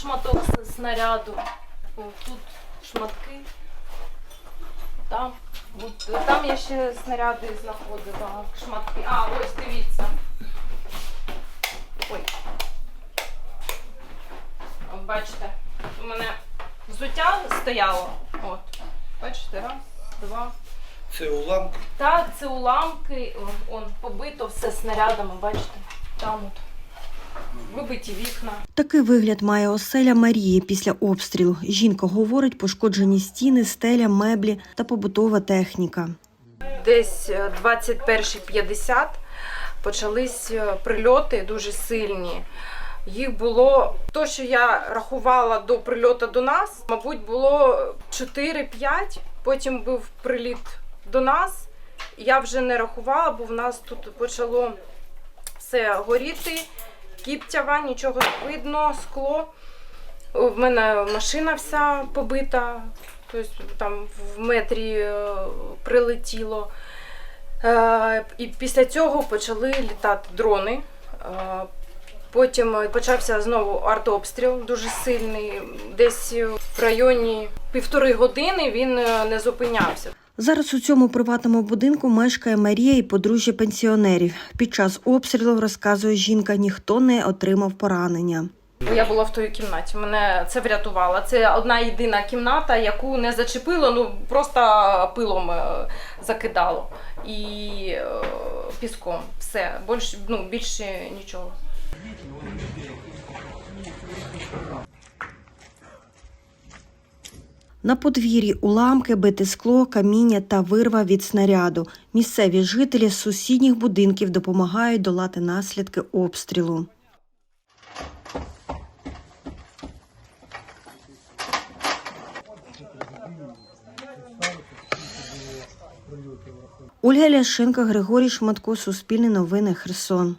шматок снаряду. О, тут шматки. Там. От, там я ще снаряди знаходила. Шматки. А, ось дивіться. Ой. От бачите, у мене взуття стояло. От. Бачите, раз, два. Це уламки. Так, це уламки, он, он побито все снарядами, бачите? Там от. Вибиті вікна. Такий вигляд має оселя Марії після обстрілу. Жінка говорить, пошкоджені стіни, стеля, меблі та побутова техніка. Десь е, 21.50 почались е, прильоти дуже сильні. Їх було то, що я рахувала до прильоту до нас, мабуть, було 4-5. Потім був приліт до нас. Я вже не рахувала, бо в нас тут почало все горіти, кіптява, нічого не видно, скло. В мене машина вся побита, тобто там в метрі е, прилетіло. Е, І після цього почали літати дрони. Е, Потім почався знову артобстріл дуже сильний. Десь в районі півтори години він не зупинявся. Зараз у цьому приватному будинку мешкає Марія і подружжя пенсіонерів. Під час обстрілу, розказує жінка, ніхто не отримав поранення. Я була в той кімнаті. Мене це врятувало. Це одна єдина кімната, яку не зачепило, ну просто пилом е, закидало і е, піском. Все, більше, ну, більше нічого. На подвір'ї уламки, бите скло, каміння та вирва від снаряду. Місцеві жителі з сусідніх будинків допомагають долати наслідки обстрілу. Ольга Ляшенко, Григорій Шматко, Суспільне новини, Херсон.